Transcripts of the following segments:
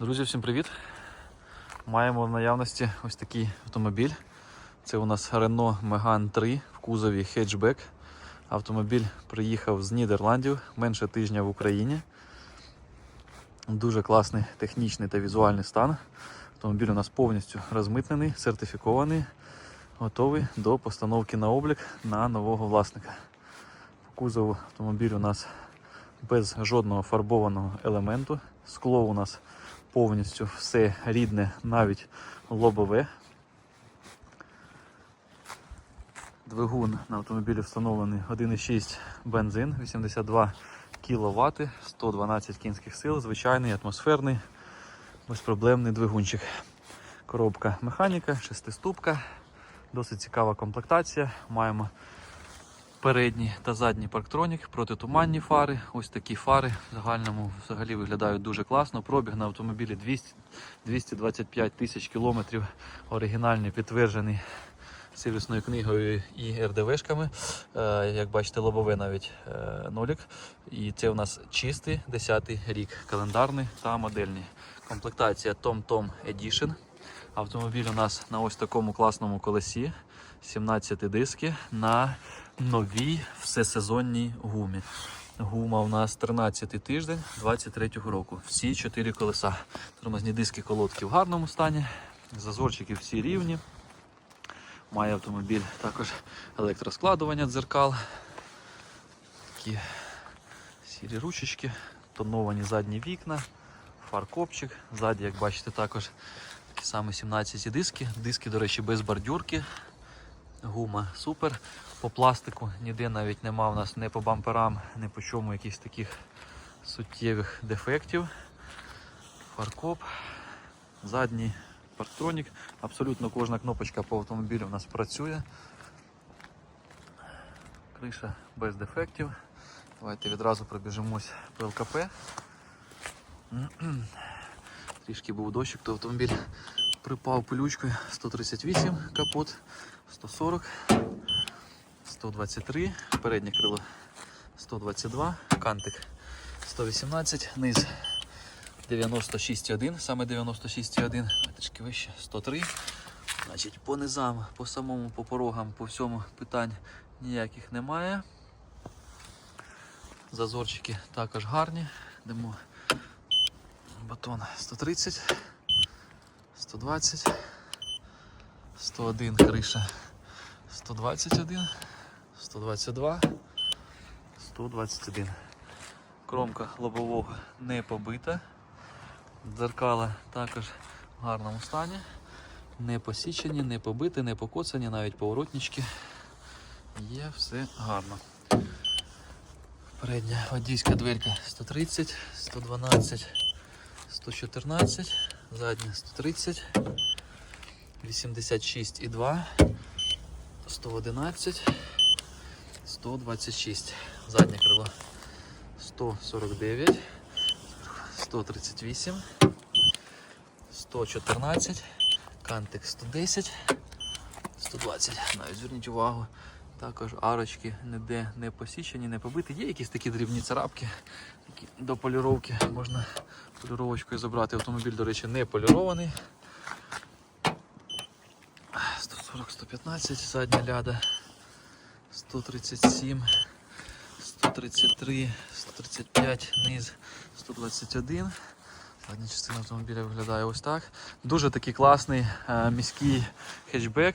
Друзі, всім привіт! Маємо в наявності ось такий автомобіль. Це у нас Renault Megane 3 в кузові хетчбек. Автомобіль приїхав з Нідерландів менше тижня в Україні. Дуже класний технічний та візуальний стан. Автомобіль у нас повністю розмитнений, сертифікований, готовий до постановки на облік на нового власника. По кузову автомобіль у нас без жодного фарбованого елементу. Скло у нас повністю все рідне, навіть лобове. Двигун на автомобілі встановлений 1,6 бензин, 82 кВт, 112 кінських сил, звичайний атмосферний, безпроблемний двигунчик. Коробка механіка, шестиступка, досить цікава комплектація. Маємо передній та задній парктронік, протитуманні фари. Ось такі фари в загальному взагалі виглядають дуже класно. Пробіг на автомобілі 200, 225 тисяч кілометрів. Оригінальний підтверджений сервісною книгою і РДВшками. Е, як бачите, лобове навіть е, нолік. І це у нас чистий 10-й рік, календарний та модельний. Комплектація Tom Tom Edition. Автомобіль у нас на ось такому класному колесі. 17 диски на новій всесезонній гумі. Гума у нас 13 тиждень 23 року. Всі 4 колеса. Тормозні диски колодки в гарному стані. Зазорчики всі рівні. Має автомобіль також електроскладування дзеркал. Такі сірі ручечки, тоновані задні вікна, фаркопчик. Ззаді, як бачите, також такі самі 17 диски. Диски, до речі, без бордюрки. Гума супер. По пластику ніде навіть нема у нас не по бамперам, не по чому якихось таких суттєвих дефектів. Фаркоп, задній парктронік. Абсолютно кожна кнопочка по автомобілю у нас працює. Криша без дефектів. Давайте відразу пробіжимось по ЛКП. Трішки був дощик, то автомобіль припав пилючкою 138 капот, 140, 123, переднє крило 122, кантик 118, низ 96,1, саме 96,1, трішки вище 103. Значить, по низам, по самому, по порогам, по всьому питань ніяких немає. Зазорчики також гарні. Йдемо батон 130, 120, 101 криша, 121, 122, 121. Кромка лобового не побита. Дзеркала також в гарному стані. Не посічені, не побиті, не покоцані, навіть поворотнички. Є все гарно. Передня водійська дверка 130, 112, 114, задня 130, 86,2, 111, 126, заднє крило 149, 138, 114, кантик 110, 120. Навіть зверніть увагу. Також арочки ніде не посічені, не побиті. Є якісь такі дрібні царапки, які до поліровки можна поліровочкою забрати. Автомобіль, до речі, не полірований. 140, 115, задня ляда, 137, 133, 135, низ, 121. Задня частина автомобіля виглядає ось так. Дуже такий класний е, міський хетчбек.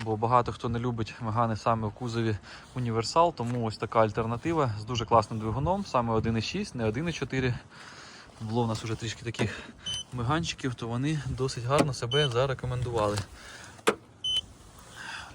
Бо багато хто не любить мегани саме в кузові універсал, тому ось така альтернатива з дуже класним двигуном, саме 1.6, не 1.4. Було в нас вже трішки таких меганчиків, то вони досить гарно себе зарекомендували.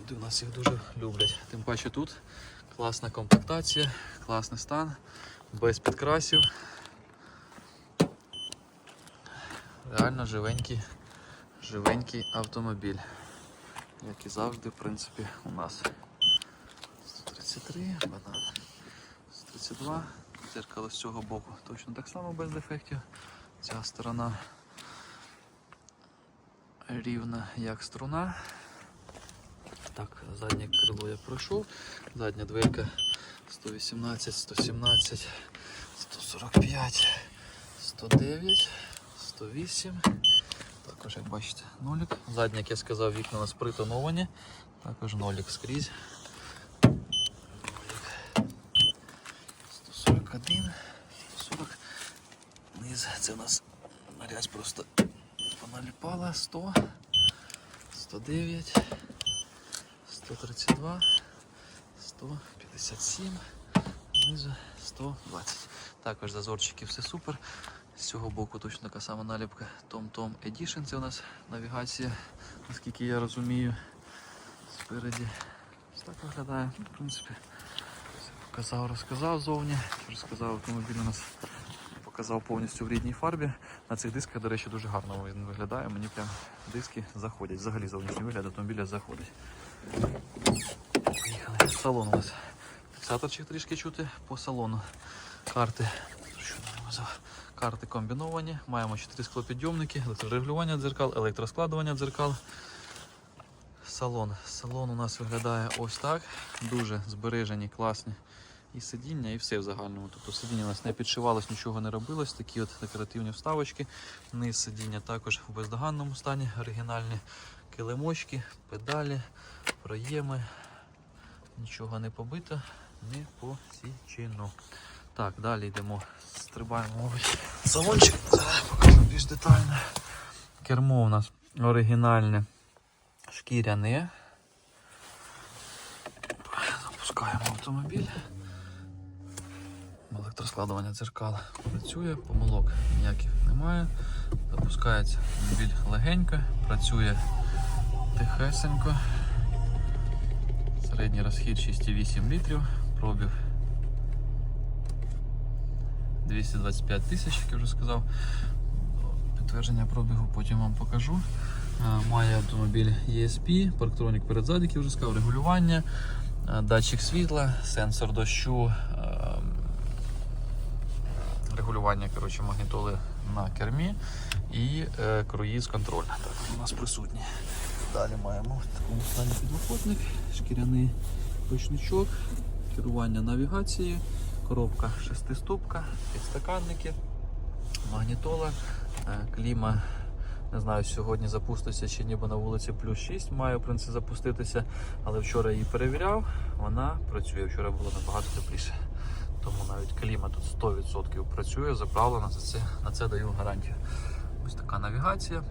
Люди у нас їх дуже люблять. Тим паче тут класна комплектація, класний стан, без підкрасів. Реально живенький, живенький автомобіль. Як і завжди, в принципі, у нас 133, банан 132, дзеркало з цього боку точно так само без дефектів. Ця сторона рівна як струна. Так, заднє крило я пройшов, задня дверка 118, 117, 145, 109, 108. Також, як бачите, нолік. Задні, як я сказав, вікна у нас притоновані. Також нолік скрізь. Нолік. 141, 140. Низ, це у нас нарязь просто поналіпала. 100, 109, 132, 157, знизу 120. Також зазорчики все супер. З цього боку точно така сама наліпка TomTom Edition. Це у нас навігація, наскільки я розумію. Спереді ось так виглядає. Ну, В принципі, показав, розказав зовні. Розказав автомобіль у нас показав повністю в рідній фарбі. На цих дисках, до речі, дуже гарно він виглядає. Мені прям диски заходять. Взагалі зовнішній вигляд автомобіля заходить. Поїхали. Салон у нас. Фіксаторчик трішки чути по салону. Карти. Карти комбіновані. Маємо 4 склопідйомники, електрорегулювання дзеркал, електроскладування дзеркал. Салон. Салон у нас виглядає ось так. Дуже збережені, класні. І сидіння, і все в загальному. Тобто сидіння у нас не підшивалось, нічого не робилось. Такі от декоративні вставочки. Низ сидіння також в бездоганному стані. Оригінальні килимочки, педалі, проєми. Нічого не побито, не посічено. Так, далі йдемо. Стрибаємо салончик. Покажу більш детально. Кермо у нас оригінальне шкіряне. Запускаємо автомобіль. Електроскладування дзеркал працює, помилок ніяких немає. Запускається автомобіль легенько, працює тихесенько. Середній розхід 6,8 літрів, пробіг 225 тисяч, як я вже сказав. Підтвердження пробігу потім вам покажу. Е, Має автомобіль ESP, парктронік перед зад, я вже сказав, регулювання, е, датчик світла, сенсор дощу, е, регулювання коротше, магнітоли на кермі і круїз контроль. Так, у нас присутні. Далі маємо стані підлокотник, шкіряний ручничок, керування навігацією, коробка шестиступка, підстаканники, магнітола, кліма. Не знаю, сьогодні запуститься чи ні, бо на вулиці плюс 6 має в принципі запуститися, але вчора її перевіряв, вона працює. Вчора було набагато тепліше. Тому навіть кліма тут 100% працює, заправлена, за це, на це даю гарантію. Ось така навігація,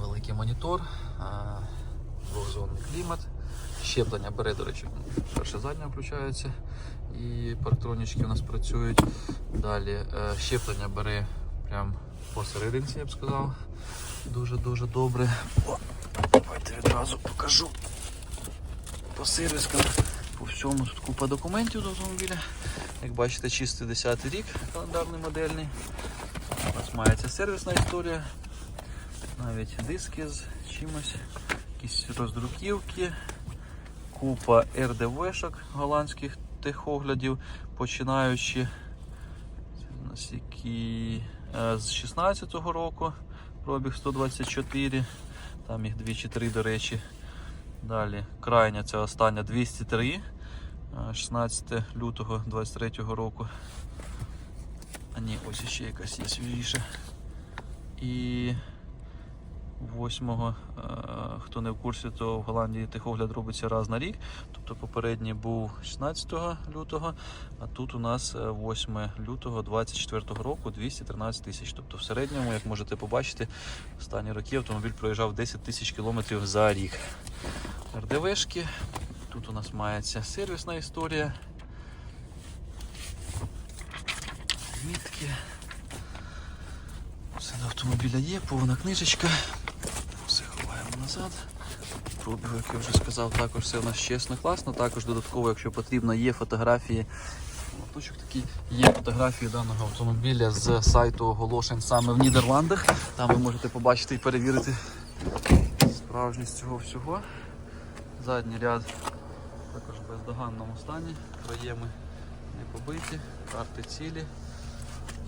великий монітор, а, двохзонний клімат, щеплення бере, до речі, перше заднє включається і парктронічки у нас працюють. Далі е, щеплення бере прям посерединці, я б сказав. Дуже-дуже добре. О, давайте відразу покажу по сервіскам, по всьому тут купа документів до автомобіля. Як бачите, чистий 10 рік, календарний модельний. У нас мається сервісна історія. Навіть диски з чимось, якісь роздруківки, купа РДВшок голландських техоглядів, починаючи у нас які з 16-го року, пробіг 124, там їх 2 чи 3, до речі. Далі крайня це остання 203, е, 16 лютого 23 року. А ні, ось ще якась є свіжіша. І 8-го, е, хто не в курсі, то в Голландії техогляд робиться раз на рік. Тобто попередній був 16 лютого, а тут у нас е, 8 лютого 24-го року 213 тисяч. Тобто в середньому, як можете побачити, останні роки автомобіль проїжджав 10 тисяч кілометрів за рік. РДВшки. Тут у нас мається сервісна історія. Мітки. Все до автомобіля є, повна книжечка. Назад. Пробіг, як я вже сказав, також все у нас чесно, класно. Також додатково, якщо потрібно, є фотографії. Моточок такий, є фотографії даного автомобіля з сайту оголошень саме в Нідерландах. Там ви можете побачити і перевірити справжність цього всього. Задній ряд також в бездоганному стані. Проєми не побиті, карти цілі.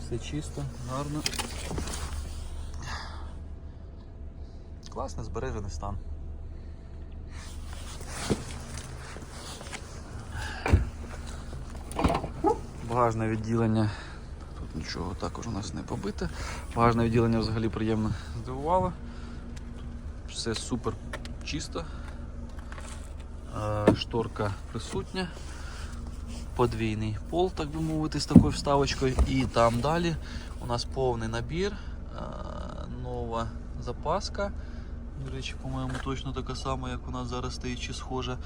Все чисто, гарно. Класний збережений стан. Багажне відділення. Тут нічого також у нас не побите. Багажне відділення взагалі приємно здивувало. Все супер чисто. Е, Шторка присутня. Подвійний пол, так би мовити, з такою вставочкою. І там далі у нас повний набір. е, Нова запаска. До речі, по-моєму, точно така сама, як у нас зараз стоїть, чи схожа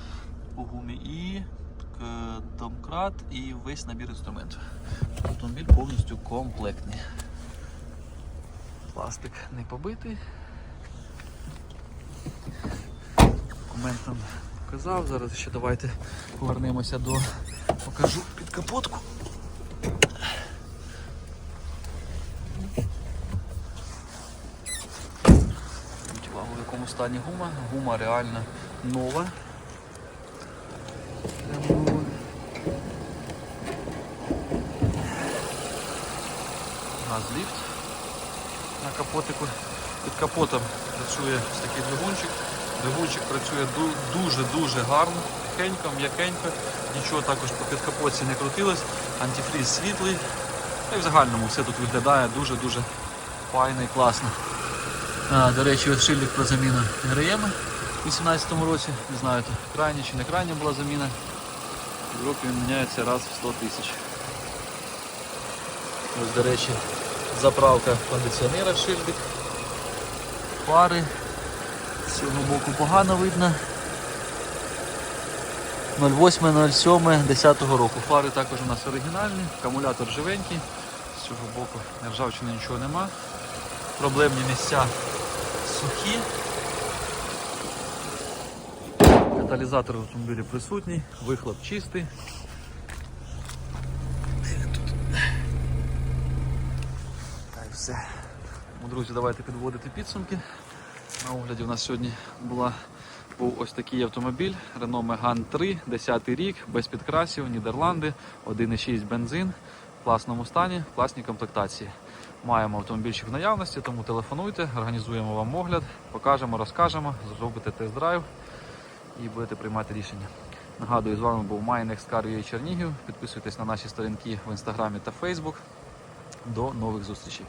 по гумі. І домкрат, і весь набір інструментів. Автомобіль повністю комплектний. Пластик не побитий. Документ нам показав. Зараз ще давайте повернемося до покажу під капотку. Зверніть увагу, в якому стані гума. Гума реально нова. Газліфт на капотику. Під капотом працює такий двигунчик. Двигунчик працює дуже-дуже гарно, тихенько, м'якенько. Нічого також по підкапотці не крутилось. Антифріз світлий. Й в загальному все тут виглядає дуже-дуже файно і класно. А, до речі, ось шильдик про заміну ГРМ у 2018 році. Не знаю, то крайня чи не крайня була заміна. В Європі він міняється раз в 100 тисяч. Ось, до речі, заправка кондиціонера шильдик. Фари. З цього боку погано видно. 08.07.10 року. Фари також у нас оригінальні, акумулятор живенький. З цього боку ржавчини нічого нема. Проблемні місця сухі. Каталізатор в автомобілі присутній, вихлоп чистий. Так, все. Друзі, давайте підводити підсумки. На огляді у нас сьогодні була, був ось такий автомобіль Renault Megane 3, 10 рік, без підкрасів, Нідерланди, 1,6 бензин, в класному стані, в класній комплектації. Маємо автомобільчик в наявності, тому телефонуйте, організуємо вам огляд, покажемо, розкажемо, зробите тест-драйв і будете приймати рішення. Нагадую, з вами був MyNextCar Car Чернігів. Підписуйтесь на наші сторінки в інстаграмі та Фейсбук. До нових зустрічей.